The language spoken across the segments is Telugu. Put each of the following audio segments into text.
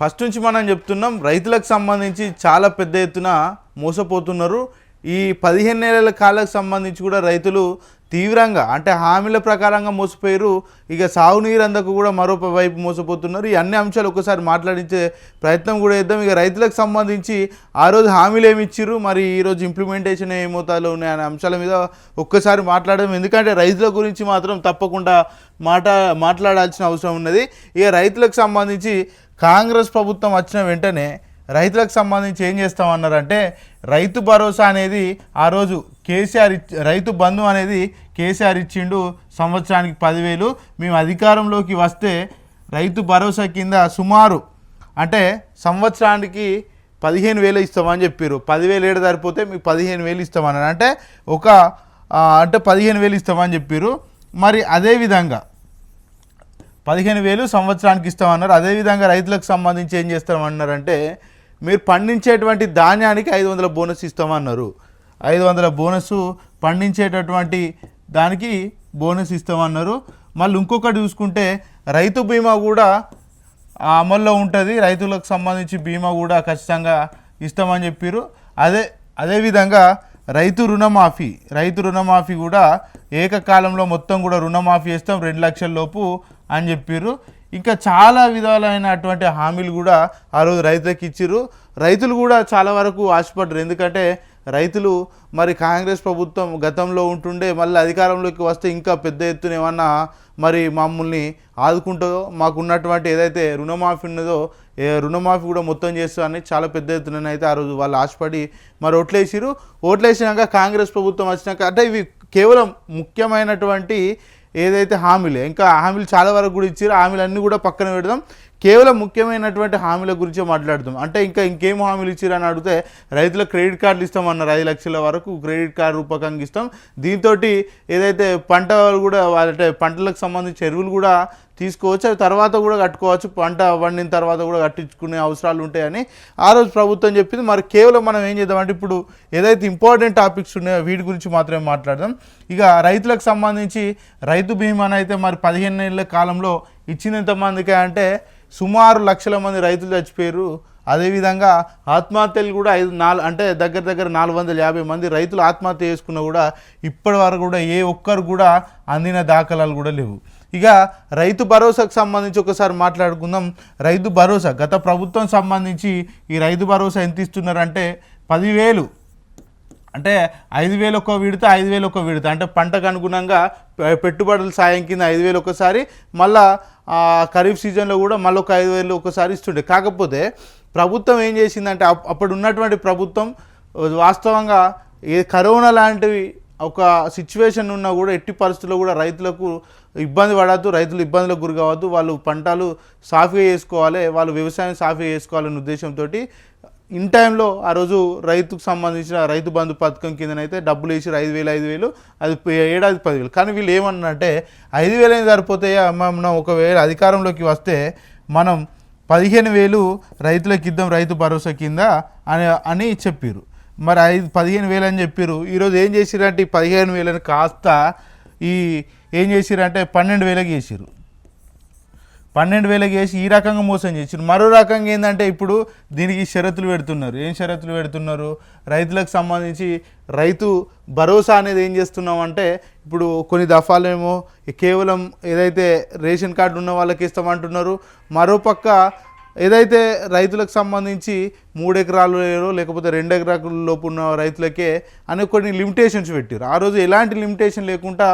ఫస్ట్ నుంచి మనం చెప్తున్నాం రైతులకు సంబంధించి చాలా పెద్ద ఎత్తున మోసపోతున్నారు. ఈ పదిహేను నెలల కాలకు సంబంధించి కూడా రైతులు తీవ్రంగా అంటే హామీల ప్రకారంగా మోసపోయారు. ఇక సాగునీరు అందకు కూడా మరో వైపు మోసపోతున్నారు. ఈ అన్ని అంశాలు ఒకసారి మాట్లాడించే ప్రయత్నం కూడా చేద్దాం. ఇక రైతులకు సంబంధించి ఆ రోజు హామీలు ఏమి ఇచ్చిర్రు? మరి ఈరోజు ఇంప్లిమెంటేషన్ ఏమవుతాలో ఉన్నాయి అనే అంశాల మీద ఒక్కసారి మాట్లాడడం ఎందుకంటే రైతుల గురించి మాత్రం తప్పకుండా మాట మాట్లాడాల్సిన అవసరం ఉన్నది. ఇక రైతులకు సంబంధించి కాంగ్రెస్ ప్రభుత్వం వచ్చిన వెంటనే రైతులకు సంబంధించి ఏం చేస్తామన్నారంటే రైతు భరోసా అనేది ఆ రోజు కేసీఆర్ రైతు బంధు అనేది కేసీఆర్ ఇచ్చిండు సంవత్సరానికి పదివేలు. మేము అధికారంలోకి వస్తే రైతు భరోసా కింద సుమారు అంటే సంవత్సరానికి పదిహేను వేలు ఇస్తామని చెప్పారు పదివేలు ఏడు సరిపోతే మీకు పదిహేను వేలు ఇస్తామన్నారు. అంటే ఒక అంటే పదిహేను వేలు ఇస్తామని చెప్పారు మరి అదే విధంగా పదిహేను వేలు సంవత్సరానికి ఇస్తామన్నారు. అదేవిధంగా రైతులకు సంబంధించి ఏం చేస్తామన్నారంటే మీరు పండించేటువంటి ధాన్యానికి ఐదు వందల బోనస్ ఇస్తామన్నారు. ఐదు వందల బోనస్ పండించేటటువంటి దానికి బోనస్ ఇస్తామన్నారు. మళ్ళీ ఇంకొకటి చూసుకుంటే రైతు బీమా కూడా అమల్లో ఉంటుంది. రైతులకు సంబంధించి బీమా కూడా ఖచ్చితంగా ఇస్తామని చెప్పారు అదే అదేవిధంగా రైతు రుణమాఫీ రైతు రుణమాఫీ కూడా ఏకకాలంలో మొత్తం కూడా రుణమాఫీ చేస్తాం రెండు లక్షల లోపు అని చెప్పారు ఇంకా చాలా విధాలైనటువంటి హామీలు కూడా ఆ రోజు రైతులకు ఇచ్చిర్రు. రైతులు కూడా చాలా వరకు ఆశపడ్డారు. ఎందుకంటే రైతులు మరి కాంగ్రెస్ ప్రభుత్వం గతంలో ఉంటుండే మళ్ళీ అధికారంలోకి వస్తే ఇంకా పెద్ద ఎత్తున ఏమన్నా మరి మమ్మల్ని ఆదుకుంటుందో మాకున్నటువంటి ఏదైతే రుణమాఫీ ఉన్నదో రుణమాఫీ కూడా మొత్తం చేస్తారని చాలా పెద్ద ఎత్తున అయితే ఆ రోజు వాళ్ళు ఆశపడి మరి ఓట్లేసిరు ఓట్లేసినాక కాంగ్రెస్ ప్రభుత్వం వచ్చినాక అంటే ఇవి కేవలం ముఖ్యమైనటువంటి ఏదైతే హామీలే ఇంకా హామీలు చాలా వరకు కూడా ఇచ్చారు హామీలు అన్నీ కూడా పక్కన పెడదాం. కేవలం ముఖ్యమైనటువంటి హామీల గురించి మాట్లాడదాం. అంటే ఇంకా ఇంకేం హామీలు ఇచ్చారు అని అడిగితే రైతులకు క్రెడిట్ కార్డులు ఇస్తామన్నారు ఐదు లక్షల వరకు క్రెడిట్ కార్డు రూపకంగా ఇస్తాం. దీంతో ఏదైతే పంటలు కూడా అంటే పంటలకు సంబంధించి ఎరువులు కూడా తీసుకోవచ్చు. అవి తర్వాత కూడా కట్టుకోవచ్చు. పంట పండిన తర్వాత కూడా కట్టించుకునే అవసరాలు ఉంటాయని ఆ రోజు ప్రభుత్వం చెప్పింది. మరి కేవలం మనం ఏం చేద్దామంటే ఇప్పుడు ఏదైతే ఇంపార్టెంట్ టాపిక్స్ ఉన్నాయో వీటి గురించి మాత్రమే మాట్లాడదాం. ఇక రైతులకు సంబంధించి రైతు బీమాను అయితే మరి పదిహేను నెలల కాలంలో ఇచ్చిన ఎంతమందికి అంటే సుమారు లక్షల మంది రైతులు చచ్చిపోయారు. అదేవిధంగా ఆత్మహత్యలు కూడా ఐదు నాలుగు అంటే దగ్గర దగ్గర నాలుగు వందల యాభై మంది రైతులు ఆత్మహత్య చేసుకున్నా కూడా ఇప్పటి వరకు కూడా ఏ ఒక్కరు కూడా అందిన దాఖలాలు కూడా లేవు. ఇక రైతు భరోసాకు సంబంధించి ఒకసారి మాట్లాడుకుందాం. రైతు భరోసా గత ప్రభుత్వం సంబంధించి ఈ రైతు భరోసా ఎంత ఇస్తున్నారంటే పదివేలు. అంటే ఐదు వేలు ఒక విడత ఐదు వేలు ఒక విడత. అంటే పంటకు అనుగుణంగా పెట్టుబడుల సాయం కింద ఐదు వేలు ఒకసారి మళ్ళా ఖరీఫ్ సీజన్లో కూడా మళ్ళీ ఒక ఐదు వేలు ఒకసారి ఇస్తుండే. కాకపోతే ప్రభుత్వం ఏం చేసిందంటే అప్- అప్పుడు ఉన్నటువంటి ప్రభుత్వం వాస్తవంగా ఏ కరోనా లాంటివి ఒక సిచ్యువేషన్ ఉన్నా కూడా ఎట్టి పరిస్థితుల్లో కూడా రైతులకు ఇబ్బంది పడద్దు రైతులు ఇబ్బందులకు గురి కావద్దు వాళ్ళు పంటలు సాఫీగా చేసుకోవాలి వాళ్ళు వ్యవసాయం సాఫీగా చేసుకోవాలనే ఉద్దేశంతో ఇన్ టైంలో ఆ రోజు రైతుకు సంబంధించిన రైతు బంధు పథకం కిందనైతే డబ్బులు వేసి ఐదు వేలు ఐదు వేలు అది ఏడాది పదివేలు కానీ వీళ్ళు ఏమన్నంటే ఐదు వేలు అయినా సరిపోతాయా? మనం ఒకవేళ అధికారంలోకి వస్తే మనం పదిహేను వేలు రైతులకు ఇద్దాం రైతు భరోసా కింద అని అని చెప్పారు మరి ఐదు పదిహేను వేలు అని చెప్పారు ఈరోజు ఏం చేసిరంటే ఈ పదిహేను వేలని కాస్త ఈ ఏం చేసిరంటే పన్నెండు వేలకు చేసిరు పన్నెండు వేలకు వేసి ఈ రకంగా మోసం చేసిరు మరో రకంగా ఏంటంటే ఇప్పుడు దీనికి షరతులు పెడుతున్నారు. ఏం షరతులు పెడుతున్నారు? రైతులకు సంబంధించి రైతు భరోసా అనేది ఏం చేస్తున్నాం అంటే ఇప్పుడు కొన్ని దఫాలేమో కేవలం ఏదైతే రేషన్ కార్డు ఉన్న వాళ్ళకి ఇస్తామంటున్నారు. మరోపక్క ఏదైతే రైతులకు సంబంధించి మూడు ఎకరాలు లేరో లేకపోతే రెండు ఎకరాల లోపు ఉన్న రైతులకే అనే కొన్ని లిమిటేషన్స్ పెట్టారు ఆ రోజు ఎలాంటి లిమిటేషన్ లేకుండా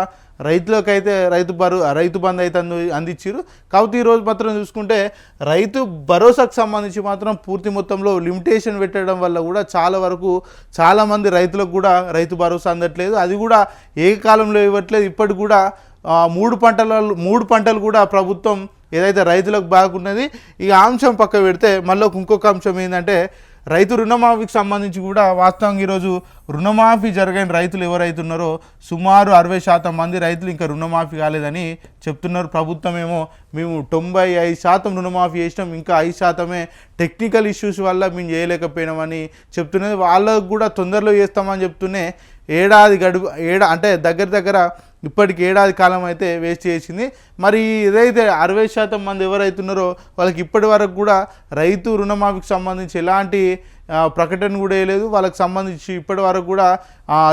రైతులకైతే రైతు బరు రైతు బంధు అయితే అంది అందించారు కాకపోతే ఈరోజు మాత్రం చూసుకుంటే రైతు భరోసాకు సంబంధించి మాత్రం పూర్తి మొత్తంలో లిమిటేషన్ పెట్టడం వల్ల కూడా చాలా వరకు చాలామంది రైతులకు కూడా రైతు భరోసా అందట్లేదు. అది కూడా ఏకకాలంలో ఇవ్వట్లేదు. ఇప్పటికి కూడా మూడు పంటల మూడు పంటలు కూడా ప్రభుత్వం ఏదైతే రైతులకు బాగున్నది ఈ అంశం పక్క పెడితే మళ్ళీ ఒక ఇంకొక అంశం ఏంటంటే రైతు రుణమాఫీకి సంబంధించి కూడా వాస్తవంగా ఈరోజు రుణమాఫీ జరగని రైతులు ఎవరైతే ఉన్నారో సుమారు అరవై శాతం మంది రైతులు ఇంకా రుణమాఫీ కాలేదని చెప్తున్నారు. ప్రభుత్వం ఏమో మేము తొంభై ఐదు శాతం రుణమాఫీ చేసినాం ఇంకా ఐదు శాతమే టెక్నికల్ ఇష్యూస్ వల్ల మేము చేయలేకపోయినామని చెప్తున్నది వాళ్ళకు కూడా తొందరలో చేస్తామని చెప్తూనే ఏడాది గడువు ఏడా అంటే దగ్గర దగ్గర ఇప్పటికి ఏడాది కాలం అయితే వేస్ట్ చేసింది. మరి ఏదైతే అరవై శాతం మంది ఎవరైతున్నారో వాళ్ళకి ఇప్పటి వరకు కూడా రైతు రుణమాఫీకి సంబంధించి ఎలాంటి ప్రకటన కూడా వేయలేదు. వాళ్ళకి సంబంధించి ఇప్పటి వరకు కూడా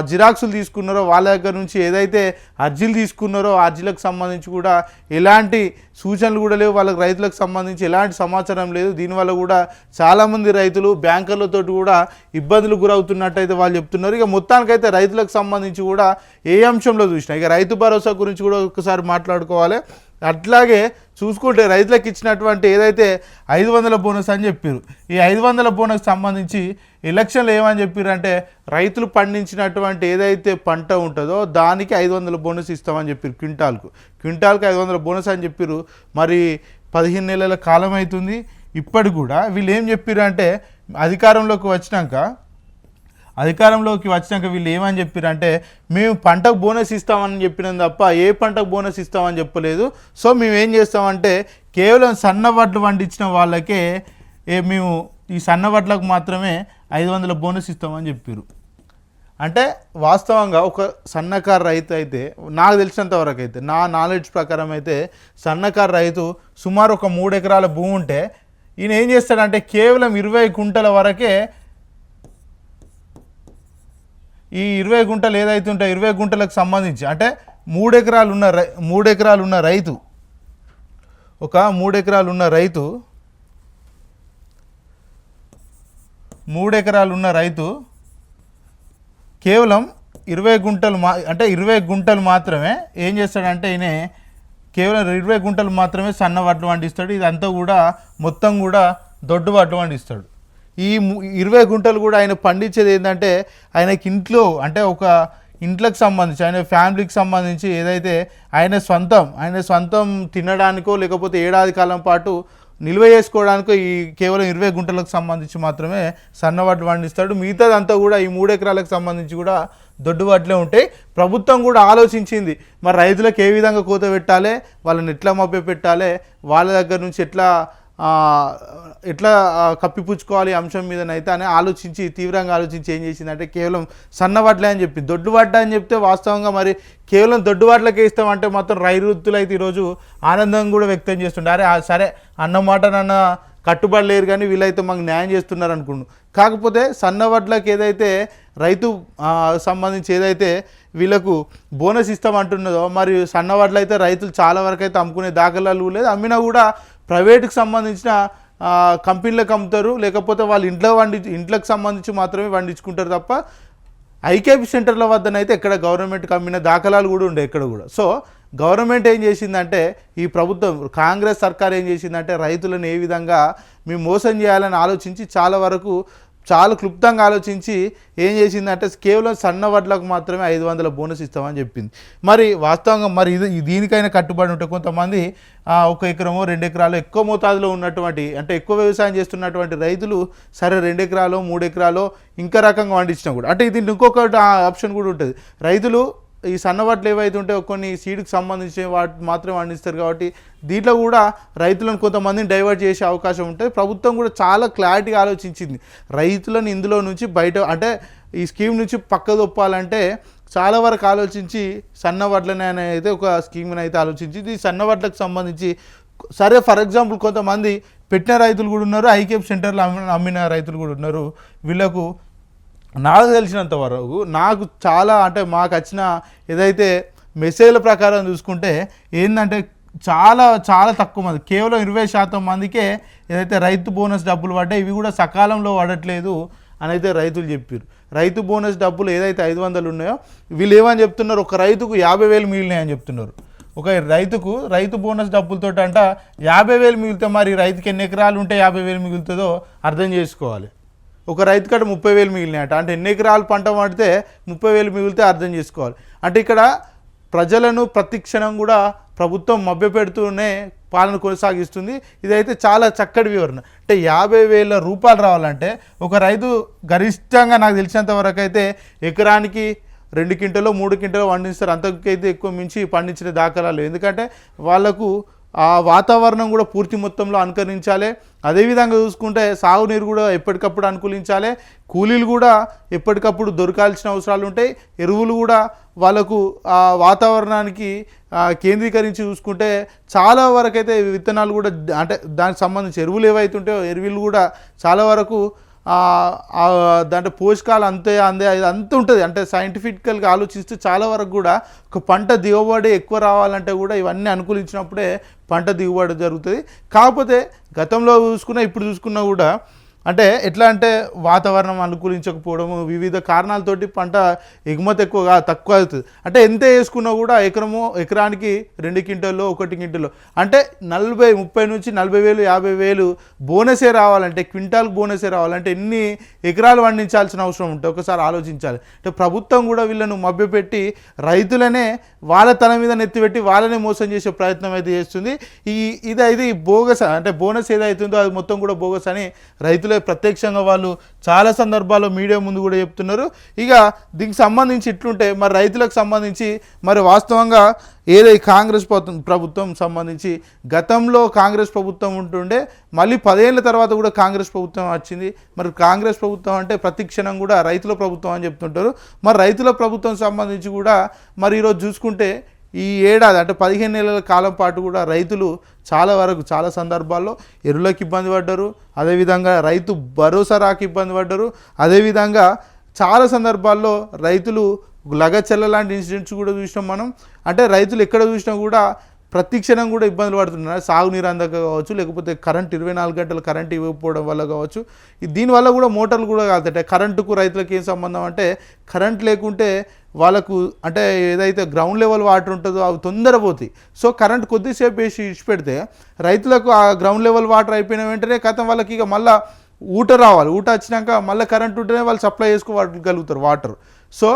జిరాక్సులు తీసుకున్నారో వాళ్ళ దగ్గర నుంచి ఏదైతే అర్జీలు తీసుకున్నారో ఆ అర్జీలకు సంబంధించి కూడా ఎలాంటి సూచనలు కూడా లేవు. వాళ్ళకి రైతులకు సంబంధించి ఎలాంటి సమాచారం లేదు. దీనివల్ల కూడా చాలామంది రైతులు బ్యాంకర్లతో కూడా ఇబ్బందులు గురవుతున్నట్టయితే వాళ్ళు చెప్తున్నారు. ఇక మొత్తానికైతే రైతులకు సంబంధించి కూడా ఏ అంశంలో చూసినా ఇక రైతు భరోసా గురించి కూడా ఒకసారి మాట్లాడుకోవాలి. అట్లాగే చూసుకుంటే రైతులకు ఇచ్చినటువంటి ఏదైతే ఐదు వందల బోనస్ అని చెప్పారు ఈ ఐదు వందల బోనస్ సంబంధించి ఎలక్షన్లు ఏమని చెప్పారు అంటే రైతులు పండించినటువంటి ఏదైతే పంట ఉంటుందో దానికి ఐదు వందల బోనస్ ఇస్తామని చెప్పారు క్వింటాల్కు. క్వింటాల్కి ఐదు వందల బోనస్ అని చెప్పారు. మరి పదిహేను నెలల కాలం అవుతుంది. ఇప్పటికి కూడా వీళ్ళు ఏం చెప్పారు అంటే అధికారంలోకి వచ్చినాక అధికారంలోకి వచ్చినాక వీళ్ళు ఏమని చెప్పారంటే మేము పంటకు బోనస్ ఇస్తామని చెప్పినాం తప్ప ఏ పంటకు బోనస్ ఇస్తామని చెప్పలేదు. సో మేము ఏం చేస్తామంటే కేవలం సన్న వడ్లు పండించిన వాళ్ళకే ఏ మేము ఈ సన్న వడ్లకు మాత్రమే ఐదు వందల బోనస్ ఇస్తామని చెప్పారు అంటే వాస్తవంగా ఒక సన్నకారు రైతు అయితే నాకు తెలిసినంత వరకు అయితే నా నాలెడ్జ్ ప్రకారం అయితే సన్నకారు రైతు సుమారు ఒక మూడు ఎకరాల భూమి ఉంటే ఈయన ఏం చేస్తాడంటే కేవలం ఇరవై గుంటల వరకే ఈ ఇరవై గుంటలు ఏదైతే ఉంటాయో ఇరవై గుంటలకు సంబంధించి అంటే మూడెకరాలు ఉన్న రై మూడెకరాలు ఉన్న రైతు ఒక మూడెకరాలు ఉన్న రైతు మూడెకరాలు ఉన్న రైతు కేవలం ఇరవై గుంటలు మా అంటే ఇరవై గుంటలు మాత్రమే ఏం చేస్తాడంటే ఈయన కేవలం ఇరవై గుంటలు మాత్రమే సన్న వడ్లు వండిస్తాడు. ఇదంతా కూడా మొత్తం కూడా దొడ్డు వడ్లు వండిస్తాడు. ఈ ఇరవై గుంటలు కూడా ఆయన పండించేది ఏంటంటే ఆయనకి ఇంట్లో అంటే ఒక ఇంట్లోకి సంబంధించి ఆయన ఫ్యామిలీకి సంబంధించి ఏదైతే ఆయన సొంతం ఆయన సొంతం తినడానికో లేకపోతే ఏడాది కాలం పాటు నిల్వ చేసుకోవడానికో ఈ కేవలం ఇరవై గుంటలకు సంబంధించి మాత్రమే సన్నవడ్లు పండిస్తాడు. మిగతాదంతా కూడా ఈ మూడెకరాలకు సంబంధించి కూడా దొడ్డు ఉంటాయి. ప్రభుత్వం కూడా ఆలోచించింది మరి రైతులకు ఏ విధంగా కోత పెట్టాలి వాళ్ళని ఎట్లా మభ్య పెట్టాలి వాళ్ళ దగ్గర నుంచి ఎట్లా ఎట్లా కప్పిపుచ్చుకోవాలి అంశం మీదనైతే అని ఆలోచించి తీవ్రంగా ఆలోచించి ఏం చేసిందంటే కేవలం సన్నవడ్లే అని చెప్పి దొడ్డు వడ్డ అని చెప్తే వాస్తవంగా మరి కేవలం దొడ్డు వడ్లకే ఇస్తామంటే మొత్తం రైరుత్తులు అయితే ఈరోజు ఆనందం కూడా వ్యక్తం చేస్తుండే. అరే సరే అన్నమాట నన్న నన్న కట్టుబడలేరు కానీ వీళ్ళైతే మాకు న్యాయం చేస్తున్నారు అనుకుంటు కాకపోతే సన్నవట్లకి ఏదైతే రైతు సంబంధించి ఏదైతే వీళ్ళకు బోనస్ ఇస్తామంటున్నదో మరి సన్నవడ్లు అయితే రైతులు చాలా వరకు అయితే అమ్ముకునే దాఖలాలు లేదు. అమ్మినా కూడా ప్రైవేట్కి సంబంధించిన కంపెనీలకు అమ్ముతారు. లేకపోతే వాళ్ళు ఇంట్లో వండి ఇంట్లోకి సంబంధించి మాత్రమే వండించుకుంటారు తప్ప ఐకేపీ సెంటర్ల వద్దనైతే ఎక్కడ గవర్నమెంట్ కమ్మిన దాఖలాలు కూడా ఉండే ఎక్కడ కూడా. సో గవర్నమెంట్ ఏం చేసిందంటే ఈ ప్రభుత్వం కాంగ్రెస్ సర్కార్ ఏం చేసిందంటే రైతులను ఏ విధంగా మేము మోసం చేయాలని ఆలోచించి చాలా వరకు చాలా క్లుప్తంగా ఆలోచించి ఏం చేసిందంటే కేవలం సన్న వడ్లకు మాత్రమే ఐదు వందల బోనస్ ఇస్తామని చెప్పింది. మరి వాస్తవంగా మరి ఇది దీనికైనా కట్టుబడి ఉంటే కొంతమంది ఒక ఎకరమో రెండు ఎకరాలు ఎక్కువ మోతాదులో ఉన్నటువంటి అంటే ఎక్కువ వ్యవసాయం చేస్తున్నటువంటి రైతులు సరే రెండు ఎకరాలు మూడు ఎకరాలు ఇంకా రకంగా పండించినా కూడా. అంటే ఇది ఇంకొకటి ఆప్షన్ కూడా ఉంటుంది. రైతులు ఈ సన్నవాట్లు ఏవైతే ఉంటాయో కొన్ని సీడ్కి సంబంధించిన వాటి మాత్రమే పండిస్తారు కాబట్టి దీంట్లో కూడా రైతులను కొంతమందిని డైవర్ట్ చేసే అవకాశం ఉంటుంది. ప్రభుత్వం కూడా చాలా క్లారిటీగా ఆలోచించింది. రైతులను ఇందులో నుంచి బయట అంటే ఈ స్కీమ్ నుంచి పక్క దొప్పాలంటే చాలా వరకు ఆలోచించి సన్నవడ్లని అయితే ఒక స్కీమ్ని అయితే ఆలోచించింది. ఈ సన్నవడ్లకు సంబంధించి సరే ఫర్ ఎగ్జాంపుల్ కొంతమంది పెట్టిన రైతులు కూడా ఉన్నారు ఐకేప్ సెంటర్లో అమ్మిన అమ్మిన రైతులు కూడా ఉన్నారు. వీళ్ళకు నాకు తెలిసినంత వరకు నాకు చాలా అంటే మాకు వచ్చిన ఏదైతే మెసేజ్ల ప్రకారం చూసుకుంటే ఏంటంటే చాలా చాలా తక్కువ మంది కేవలం ఇరవై శాతం మందికే ఏదైతే రైతు బోనస్ డబ్బులు పడ్డాయి ఇవి కూడా సకాలంలో పడట్లేదు అని అయితే రైతులు చెప్పారు రైతు బోనస్ డబ్బులు ఏదైతే ఐదు వందలు ఉన్నాయో వీళ్ళు ఏమని చెప్తున్నారు? ఒక రైతుకు యాభై వేలు మిగిలినాయని చెప్తున్నారు. ఒక రైతుకు రైతు బోనస్ డబ్బులతో అంట యాభై వేలు మిగిలితే మరి రైతుకి ఎన్ని ఎకరాలు ఉంటే యాభై వేలు మిగులుతుందో అర్థం చేసుకోవాలి. ఒక రైతు కాడ ముప్పై వేలు మిగిలినాయట. అంటే ఎన్ని ఎకరాలు పంట పడితే ముప్పై వేలు మిగిలితే అర్థం చేసుకోవాలి. అంటే ఇక్కడ ప్రజలను ప్రతిక్షణం కూడా ప్రభుత్వం మభ్యపెడుతూనే పాలన కొనసాగిస్తుంది. ఇదైతే చాలా చక్కటి వివరణ. అంటే యాభై వేల రూపాయలు రావాలంటే ఒక రైతు గరిష్టంగా నాకు తెలిసినంత వరకు అయితే ఎకరానికి రెండు క్వింటలో మూడు క్వింటలో పండిస్తారు. అంతకైతే ఎక్కువ మించి పండించిన దాఖలాలు ఎందుకంటే వాళ్ళకు ఆ వాతావరణం కూడా పూర్తి మొత్తంలో అనుకరించాలి. అదేవిధంగా చూసుకుంటే సాగునీరు కూడా ఎప్పటికప్పుడు అనుకూలించాలి. కూలీలు కూడా ఎప్పటికప్పుడు దొరకాల్సిన అవసరాలు ఉంటాయి. ఎరువులు కూడా వాళ్ళకు ఆ వాతావరణానికి కేంద్రీకరించి చూసుకుంటే చాలా వరకు అయితే విత్తనాలు కూడా అంటే దానికి సంబంధించి ఎరువులు ఏవైతే ఉంటాయో ఎరువులు కూడా చాలా వరకు దాంట్లో పోషకాలు అంతే అందే అది అంత ఉంటుంది. అంటే సైంటిఫికల్గా ఆలోచిస్తే చాలా వరకు కూడా ఒక పంట దిగుబడి ఎక్కువ రావాలంటే కూడా ఇవన్నీ అనుకూలించినప్పుడే పంట దిగుబడి జరుగుతుంది. కాకపోతే గతంలో చూసుకున్నా ఇప్పుడు చూసుకున్నా కూడా అంటే ఎట్లా అంటే వాతావరణం అనుకూలించకపోవడము వివిధ కారణాలతోటి పంట ఎగుమతి ఎక్కువగా తక్కువ అవుతుంది. అంటే ఎంత వేసుకున్నా కూడా ఎకరము ఎకరానికి రెండు క్వింటల్లో ఒకటి క్వింటల్లో. అంటే నలభై ముప్పై నుంచి నలభై వేలు యాభై వేలు బోనసే రావాలంటే క్వింటాల్ బోనసే రావాలంటే ఎన్ని ఎకరాలు పండించాల్సిన అవసరం ఉంటుంది ఒకసారి ఆలోచించాలి. అంటే ప్రభుత్వం కూడా వీళ్ళను మభ్యపెట్టి రైతులనే వాళ్ళ తల మీద నెత్తిపెట్టి వాళ్ళనే మోసం చేసే ప్రయత్నం అయితే చేస్తుంది. ఈ ఇది ఇది బోగస్ అంటే బోనస్ ఏదైతుందో అది మొత్తం కూడా బోగస్ అని రైతులే ప్రత్యక్షంగా వాళ్ళు చాలా సందర్భాల్లో మీడియా ముందు కూడా చెప్తున్నారు. ఇక దీనికి సంబంధించి ఇట్లుంటే మరి రైతులకు సంబంధించి మరి వాస్తవంగా ఏదై కాంగ్రెస్ ప్రభుత్వం ప్రభుత్వం సంబంధించి గతంలో కాంగ్రెస్ ప్రభుత్వం ఉంటుండే మళ్ళీ పదేళ్ళ తర్వాత కూడా కాంగ్రెస్ ప్రభుత్వం వచ్చింది. మరి కాంగ్రెస్ ప్రభుత్వం అంటే ప్రతిక్షణం కూడా రైతుల ప్రభుత్వం అని చెప్తుంటారు. మరి రైతుల ప్రభుత్వం సంబంధించి కూడా మరి ఈరోజు చూసుకుంటే ఈ ఏడాది అంటే పదిహేను నెలల కాలం పాటు కూడా రైతులు చాలా వరకు చాలా సందర్భాల్లో ఎరువులకు ఇబ్బంది పడ్డారు. అదేవిధంగా రైతు భరోసా రాక ఇబ్బంది పడ్డారు. అదేవిధంగా చాలా సందర్భాల్లో రైతులు లగచెల్ల లాంటి ఇన్సిడెంట్స్ కూడా చూసినాం మనం. అంటే రైతులు ఎక్కడ చూసినా కూడా ప్రతిక్షణం కూడా ఇబ్బందులు పడుతున్నారు సాగునీరు అందక కావచ్చు లేకపోతే కరెంట్ ఇరవై నాలుగు గంటలు కరెంట్ ఇవ్వకపోవడం వల్ల కావచ్చు. దీనివల్ల కూడా మోటార్లు కూడా కాదంటే కరెంటుకు రైతులకు ఏం సంబంధం అంటే కరెంట్ లేకుంటే వాళ్ళకు అంటే ఏదైతే గ్రౌండ్ లెవెల్ వాటర్ ఉంటుందో అవి తొందర పోతాయి. సో కరెంట్ కొద్దిసేపు వేసి ఇచ్చిపెడితే రైతులకు ఆ గ్రౌండ్ లెవెల్ వాటర్ అయిపోయిన వెంటనే కథం వాళ్ళకి ఇక మళ్ళీ ఊట రావాలి. ఊట వచ్చినాక మళ్ళీ కరెంట్ ఉంటేనే వాళ్ళు సప్లై చేసుకోగలుగుతారు వాటర్. సో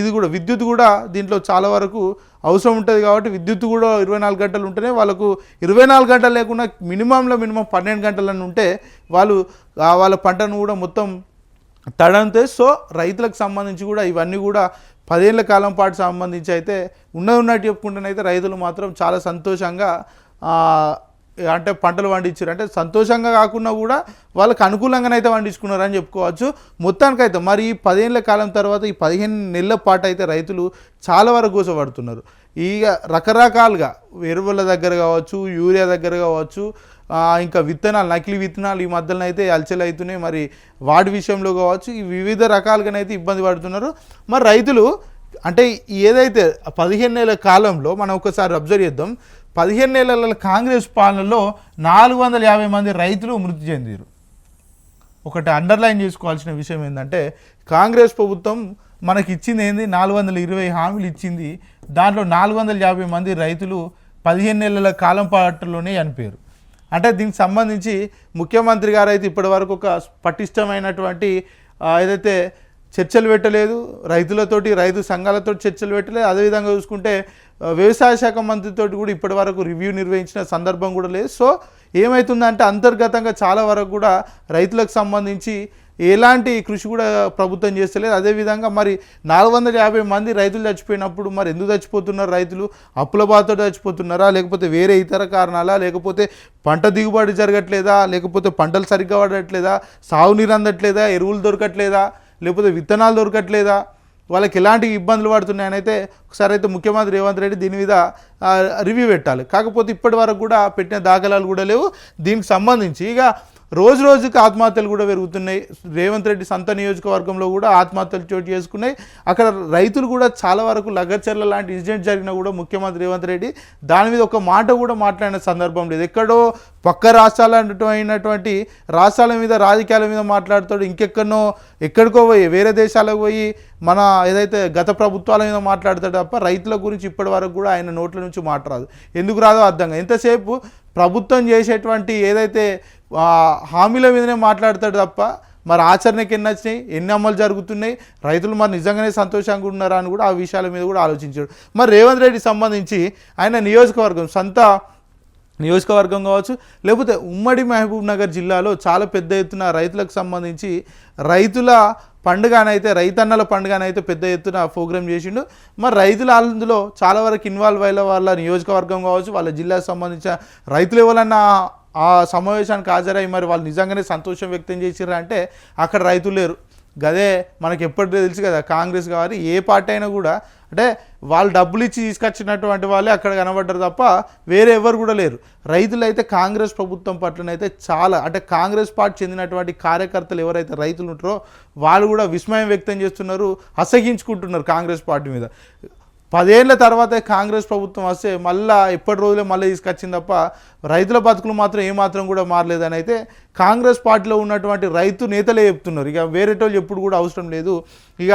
ఇది కూడా విద్యుత్ కూడా దీంట్లో చాలా వరకు అవసరం ఉంటుంది కాబట్టి విద్యుత్ కూడా ఇరవై నాలుగు గంటలు ఉంటేనే వాళ్ళకు ఇరవై నాలుగు గంటలు లేకుండా మినిమంలో మినిమం పన్నెండు గంటలను ఉంటే వాళ్ళు వాళ్ళ పంటను కూడా మొత్తం తడంతే. సో రైతులకు సంబంధించి కూడా ఇవన్నీ కూడా పదేళ్ళ కాలం పాటు సంబంధించి అయితే ఉన్నది ఉన్నట్టు చెప్పుకుంటేనైతే రైతులు మాత్రం చాలా సంతోషంగా అంటే పంటలు పండించారు. అంటే సంతోషంగా కాకుండా కూడా వాళ్ళకి అనుకూలంగానైతే పండించుకున్నారు అని చెప్పుకోవచ్చు. మొత్తానికైతే మరి ఈ పదిహేనుల కాలం తర్వాత ఈ పదిహేను నెలల పాటు అయితే రైతులు చాలా వరకు కూసపడుతున్నారు. ఇక రకరకాలుగా ఎరువుల దగ్గర కావచ్చు యూరియా దగ్గర కావచ్చు ఇంకా విత్తనాలు నకిలీ విత్తనాలు ఈ మధ్యలో అయితే అలచలు అవుతున్నాయి. మరి వాటి విషయంలో కావచ్చు ఈ వివిధ రకాలుగానైతే ఇబ్బంది పడుతున్నారు. మరి రైతులు అంటే ఏదైతే పదిహేను నెలల కాలంలో మనం ఒకసారి అబ్జర్వ్ చేద్దాం. పదిహేను నెలల కాంగ్రెస్ పాలనలో నాలుగు వందల యాభై మంది రైతులు మృతి చెందారు. ఒకటి అండర్లైన్ చేసుకోవాల్సిన విషయం ఏంటంటే కాంగ్రెస్ ప్రభుత్వం మనకి ఇచ్చింది ఏంది? నాలుగు వందల ఇరవై హామీలు ఇచ్చింది. దాంట్లో నాలుగు వందల యాభై మంది రైతులు పదిహేను నెలల కాలం పాటులోనే చనిపోయారు అంటే దీనికి సంబంధించి ముఖ్యమంత్రి గారు అయితే ఇప్పటివరకు ఒక పటిష్టమైనటువంటి ఏదైతే చర్చలు పెట్టలేదు రైతులతోటి రైతు సంఘాలతో చర్చలు పెట్టలేదు. అదేవిధంగా చూసుకుంటే వ్యవసాయ శాఖ మంత్రితోటి కూడా ఇప్పటివరకు రివ్యూ నిర్వహించిన సందర్భం కూడా లేదు. సో ఏమవుతుందంటే అంతర్గతంగా చాలా వరకు కూడా రైతులకు సంబంధించి ఎలాంటి కృషి కూడా ప్రభుత్వం చేస్తలేదు. అదేవిధంగా మరి నాలుగు వందల యాభై మంది రైతులు చచ్చిపోయినప్పుడు మరి ఎందుకు చచ్చిపోతున్నారు రైతులు? అప్పుల బాధతో చచ్చిపోతున్నారా? లేకపోతే వేరే ఇతర కారణాలా? లేకపోతే పంట దిగుబడి జరగట్లేదా? లేకపోతే పంటలు సరిగ్గా పడట్లేదా? సాగునీరు అందట్లేదా? ఎరువులు దొరకట్లేదా? లేకపోతే విత్తనాలు దొరకట్లేదా? వాళ్ళకి ఎలాంటి ఇబ్బందులు పడుతున్నాయని అయితే ఒకసారి అయితే ముఖ్యమంత్రి రేవంత్ రెడ్డి దీని మీద రివ్యూ పెట్టాలి. కాకపోతే ఇప్పటి వరకు కూడా పెట్టిన దాఖలాలు కూడా లేవు. దీనికి సంబంధించి ఇక రోజు రోజుకి ఆత్మహత్యలు కూడా పెరుగుతున్నాయి. రేవంత్ రెడ్డి సొంత నియోజకవర్గంలో కూడా ఆత్మహత్యలు చోటు చేసుకున్నాయి. అక్కడ రైతులు కూడా చాలా వరకు లగచర్ల లాంటి ఇన్సిడెంట్ జరిగినా కూడా ముఖ్యమంత్రి రేవంత్ రెడ్డి దాని మీద ఒక మాట కూడా మాట్లాడిన సందర్భం లేదు. ఎక్కడో పక్క రాష్ట్రాలు అయినటువంటి రాష్ట్రాల మీద రాజకీయాల మీద మాట్లాడుతాడు. ఇంకెక్కడనో ఎక్కడికో పోయి వేరే దేశాలకు పోయి మన ఏదైతే గత ప్రభుత్వాల మీద మాట్లాడతాడు తప్ప రైతుల గురించి ఇప్పటి వరకు కూడా ఆయన నోట్ల నుంచి మాట్లాడదు ఎందుకు రాదో అర్థంగా ఎంతసేపు ప్రభుత్వం చేసేటువంటి ఏదైతే హామీల మీదనే మాట్లాడతాడు తప్ప మరి ఆచరణకి ఎన్ని వచ్చినాయి? ఎన్ని అమలు జరుగుతున్నాయి? రైతులు మరి నిజంగానే సంతోషంగా ఉన్నారా అని కూడా ఆ విషయాల మీద కూడా ఆలోచించాడు. మరి రేవంత్ రెడ్డి సంబంధించి ఆయన నియోజకవర్గం సొంత నియోజకవర్గం కావచ్చు లేకపోతే ఉమ్మడి మహబూబ్ నగర్ జిల్లాలో చాలా పెద్ద ఎత్తున రైతులకు సంబంధించి రైతుల పండుగనైతే రైతన్నల పండుగనైతే పెద్ద ఎత్తున ప్రోగ్రామ్ చేసిండు. మరి రైతులు అందులో చాలా వరకు ఇన్వాల్వ్ అయిన వాళ్ళ నియోజకవర్గం కావచ్చు వాళ్ళ జిల్లాకు సంబంధించిన రైతులు ఎవరన్నా ఆ సమావేశానికి హాజరై మరి వాళ్ళు నిజంగానే సంతోషం వ్యక్తం చేసిర్రా అంటే అక్కడ రైతులు లేరు. గదే మనకి ఎప్పటికీ తెలుసు కదా కాంగ్రెస్ గారి ఏ పార్టీ అయినా కూడా అంటే వాళ్ళు డబ్బులు ఇచ్చి తీసుకొచ్చినటువంటి వాళ్ళే అక్కడ కనబడ్డారు తప్ప వేరే ఎవరు కూడా లేరు. రైతులు అయితే కాంగ్రెస్ ప్రభుత్వం పట్లనైతే చాలా అంటే కాంగ్రెస్ పార్టీ చెందినటువంటి కార్యకర్తలు ఎవరైతే రైతులు ఉంటారో వాళ్ళు కూడా విస్మయం వ్యక్తం చేస్తున్నారు అసహించుకుంటున్నారు కాంగ్రెస్ పార్టీ మీద. పదేళ్ళ తర్వాత కాంగ్రెస్ ప్రభుత్వం వస్తే మళ్ళా ఎప్పటి రోజులే మళ్ళీ తీసుకొచ్చింది తప్ప రైతుల బతుకులు మాత్రం ఏమాత్రం కూడా మారలేదని అయితే కాంగ్రెస్ పార్టీలో ఉన్నటువంటి రైతు నేతలే చెప్తున్నారు. ఇక వేరేటోళ్ళు ఎప్పుడు కూడా అవసరం లేదు. ఇక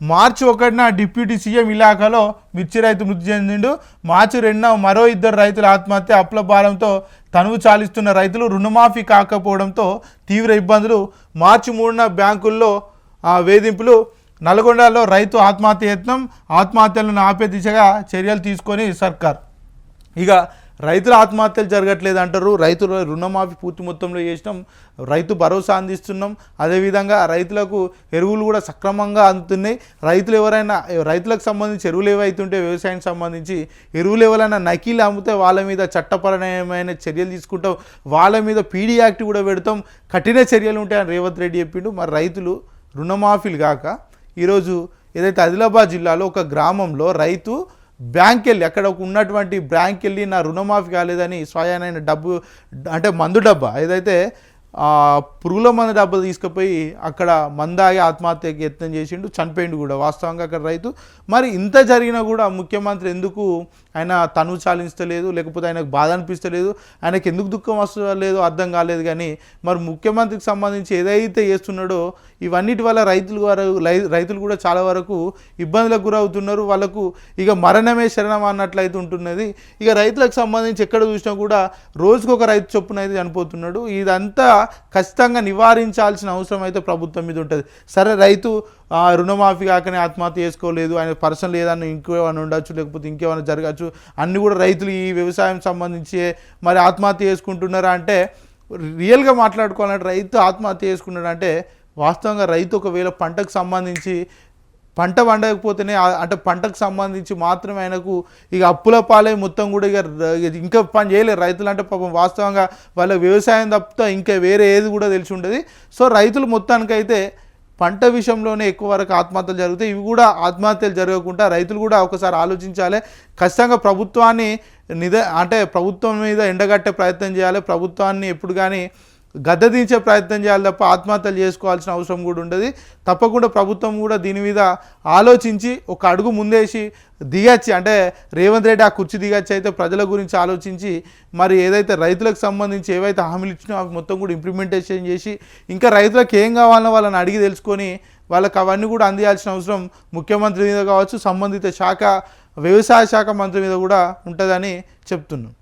మార్చి ఒకటిన డిప్యూటీ సీఎం ఇలాకాలో మిర్చి రైతు మృతి చెందిండు. మార్చి రెండున మరో ఇద్దరు రైతుల ఆత్మహత్య అప్పుల భారంతో తనువు చాలిస్తున్న రైతులు రుణమాఫీ కాకపోవడంతో తీవ్ర ఇబ్బందులు. మార్చి మూడున బ్యాంకుల్లో ఆ, వేధింపులు నల్గొండలో రైతు ఆత్మహత్య యత్నం ఆత్మహత్యలను ఆపే దిశగా చర్యలు తీసుకొని సర్కార్. ఇక రైతుల ఆత్మహత్యలు జరగట్లేదు అంటారు. రైతుల రుణమాఫీ పూర్తి మొత్తంలో చేసినాం. రైతు భరోసా అందిస్తున్నాం. అదేవిధంగా రైతులకు ఎరువులు కూడా సక్రమంగా అందుతున్నాయి. రైతులు ఎవరైనా రైతులకు సంబంధించి ఎరువులు ఏవైతుంటే వ్యవసాయానికి సంబంధించి ఎరువులు ఎవరైనా నకీలు అమ్మితే వాళ్ళ మీద చట్టపరమైన చర్యలు తీసుకుంటాం. వాళ్ళ మీద పీడీ యాక్ట్ కూడా పెడతాం. కఠిన చర్యలు ఉంటాయని రేవంత్ రెడ్డి చెప్పిండు. మరి రైతులు రుణమాఫీలు కాక ఈరోజు ఏదైతే ఆదిలాబాద్ జిల్లాలో ఒక గ్రామంలో రైతు బ్యాంక్ వెళ్ళి అక్కడ ఒక ఉన్నటువంటి బ్యాంక్ వెళ్ళి నా రుణమాఫీ కాలేదని స్వయానైన డబ్బు అంటే మందు డబ్బా ఏదైతే పురుగుల మందు డబ్బా తీసుకుపోయి అక్కడ మందాగి ఆత్మహత్యకి యత్నం చేసిండు చనిపోయిండు కూడా వాస్తవంగా అక్కడ రైతు. మరి ఇంత జరిగినా కూడా ముఖ్యమంత్రి ఎందుకు ఆయన తను చాలించలేదు లేకపోతే ఆయనకు బాధ అనిపిస్తలేదు ఆయనకు ఎందుకు దుఃఖం వస్తలేదు అర్థం కాలేదు కానీ మరి ముఖ్యమంత్రికి సంబంధించి ఏదైతే చేస్తున్నాడో ఇవన్నిటి వల్ల రైతులు వారు రైతులు కూడా చాలా వరకు ఇబ్బందులకు గురవుతున్నారు. వాళ్ళకు ఇక మరణమే శరణం అన్నట్లయితే ఉంటున్నది. ఇక రైతులకు సంబంధించి ఎక్కడ చూసినా కూడా రోజుకొక ఒక రైతు చొప్పున అయితే చనిపోతున్నాడు. ఇదంతా ఖచ్చితంగా నివారించాల్సిన అవసరం అయితే ప్రభుత్వం మీద ఉంటుంది. సరే రైతు రుణమాఫీ కాకనే ఆత్మహత్య చేసుకోలేదు ఆయన పర్సనల్ ఏదన్నా ఇంకేమైనా ఉండొచ్చు లేకపోతే ఇంకేమైనా జరగచ్చు అన్నీ కూడా రైతులు ఈ వ్యవసాయం సంబంధించి మరి ఆత్మహత్య చేసుకుంటున్నారా అంటే రియల్గా మాట్లాడుకోవాలంటే రైతు ఆత్మహత్య చేసుకున్నాడు అంటే వాస్తవంగా రైతు ఒకవేళ పంటకు సంబంధించి పంట పండకపోతేనే అంటే పంటకు సంబంధించి మాత్రమే ఆయనకు ఇక అప్పుల పాలై మొత్తం కూడా ఇక ఇంకా పని చేయలేరు రైతులు అంటే పాపం వాస్తవంగా వాళ్ళ వ్యవసాయం తప్పితే ఇంకా వేరే ఏది కూడా తెలిసి ఉండేది. సో రైతులు మొత్తానికైతే పంట విషయంలోనే ఎక్కువ వరకు ఆత్మహత్యలు జరుగుతాయి. ఇవి కూడా ఆత్మహత్యలు జరగకుండా రైతులు కూడా ఒకసారి ఆలోచించాలి. ఖచ్చితంగా ప్రభుత్వాన్ని నిద అంటే ప్రభుత్వం మీద ఎండగట్టే ప్రయత్నం చేయాలి. ప్రభుత్వాన్ని ఎప్పుడు కానీ గద్దదించే ప్రయత్నం చేయాలి తప్ప ఆత్మహత్యలు చేసుకోవాల్సిన అవసరం కూడా ఉండదు. తప్పకుండా ప్రభుత్వం కూడా దీని మీద ఆలోచించి ఒక అడుగు ముందేసి దిగచ్చి అంటే రేవంత్ రెడ్డి ఆ కుర్చీ దిగచ్చి అయితే ప్రజల గురించి ఆలోచించి మరి ఏదైతే రైతులకు సంబంధించి ఏవైతే హామీలు ఇచ్చినా అవి మొత్తం కూడా ఇంప్లిమెంటేషన్ చేసి ఇంకా రైతులకు ఏం కావాలో వాళ్ళని అడిగి తెలుసుకొని వాళ్ళకి అవన్నీ కూడా అందియాల్సిన అవసరం ముఖ్యమంత్రి మీద కావచ్చు సంబంధిత శాఖ వ్యవసాయ శాఖ మంత్రి మీద కూడా ఉంటుందని చెప్తున్నాం.